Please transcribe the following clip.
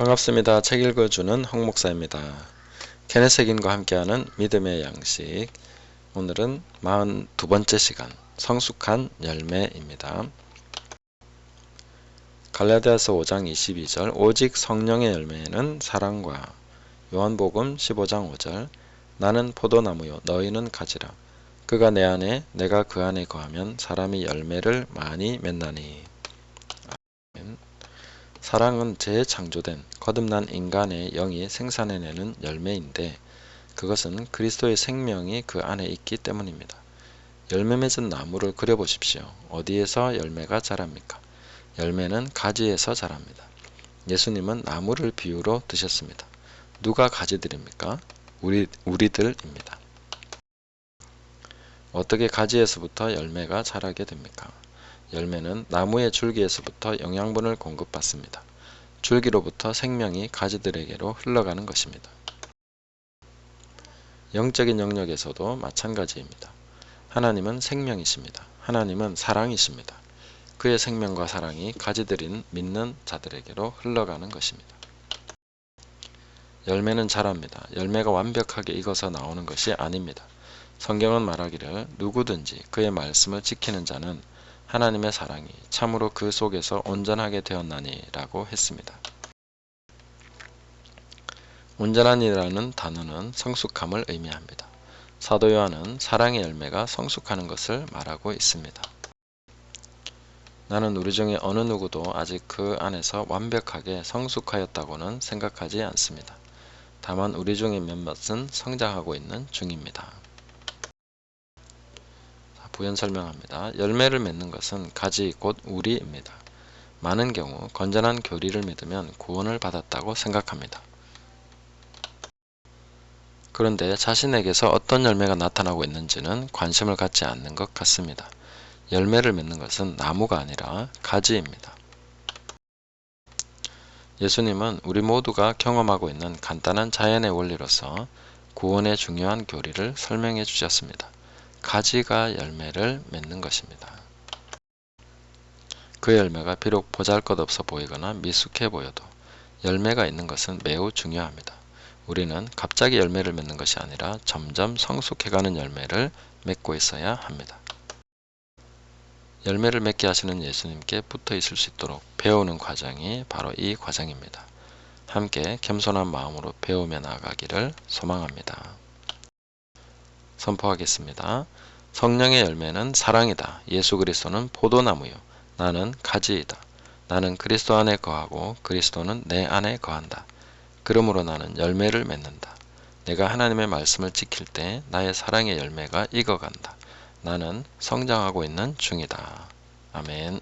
반갑습니다. 책 읽어주는 홍 목사입니다. 케네스 긴과 함께하는 믿음의 양식. 오늘은 42번째 시간, 성숙한 열매입니다. 갈라디아서 5장 22절 오직 성령의 열매는 사랑과 요한복음 15장 5절 나는 포도나무요 너희는 가지라 그가 내 안에 내가 그 안에 거하면 사람이 열매를 많이 맺나니 사랑은 재창조된 거듭난 인간의 영이 생산해내는 열매인데 그것은 그리스도의 생명이 그 안에 있기 때문입니다. 열매 맺은 나무를 그려보십시오. 어디에서 열매가 자랍니까? 열매는 가지에서 자랍니다. 예수님은 나무를 비유로 드셨습니다. 누가 가지들입니까? 우리, 우리들입니다. 어떻게 가지에서부터 열매가 자라게 됩니까? 열매는 나무의 줄기에서부터 영양분을 공급받습니다. 줄기로부터 생명이 가지들에게로 흘러가는 것입니다. 영적인 영역에서도 마찬가지입니다. 하나님은 생명이십니다. 하나님은 사랑이십니다. 그의 생명과 사랑이 가지들인 믿는 자들에게로 흘러가는 것입니다. 열매는 자랍니다. 열매가 완벽하게 익어서 나오는 것이 아닙니다. 성경은 말하기를 누구든지 그의 말씀을 지키는 자는 하나님의 사랑이 참으로 그 속에서 온전하게 되었나니 라고 했습니다. 온전한이라는 단어는 성숙함을 의미합니다. 사도 요한은 사랑의 열매가 성숙하는 것을 말하고 있습니다. 나는 우리 중에 어느 누구도 아직 그 안에서 완벽하게 성숙하였다고는 생각하지 않습니다. 다만 우리 중에 몇몇은 성장하고 있는 중입니다. 부연 설명합니다. 열매를 맺는 것은 가지 곧 우리입니다. 많은 경우 건전한 교리를 믿으면 구원을 받았다고 생각합니다. 그런데 자신에게서 어떤 열매가 나타나고 있는지는 관심을 갖지 않는 것 같습니다. 열매를 맺는 것은 나무가 아니라 가지입니다. 예수님은 우리 모두가 경험하고 있는 간단한 자연의 원리로서 구원의 중요한 교리를 설명해 주셨습니다. 가지가 열매를 맺는 것입니다. 그 열매가 비록 보잘것없어 보이거나 미숙해 보여도 열매가 있는 것은 매우 중요합니다. 우리는 갑자기 열매를 맺는 것이 아니라 점점 성숙해가는 열매를 맺고 있어야 합니다. 열매를 맺게 하시는 예수님께 붙어 있을 수 있도록 배우는 과정이 바로 이 과정입니다. 함께 겸손한 마음으로 배우며 나아가기를 소망합니다. 선포하겠습니다. 성령의 열매는 사랑이다. 예수 그리스도는 포도나무요. 나는 가지이다. 나는 그리스도 안에 거하고 그리스도는 내 안에 거한다. 그러므로 나는 열매를 맺는다. 내가 하나님의 말씀을 지킬 때 나의 사랑의 열매가 익어간다. 나는 성장하고 있는 중이다. 아멘.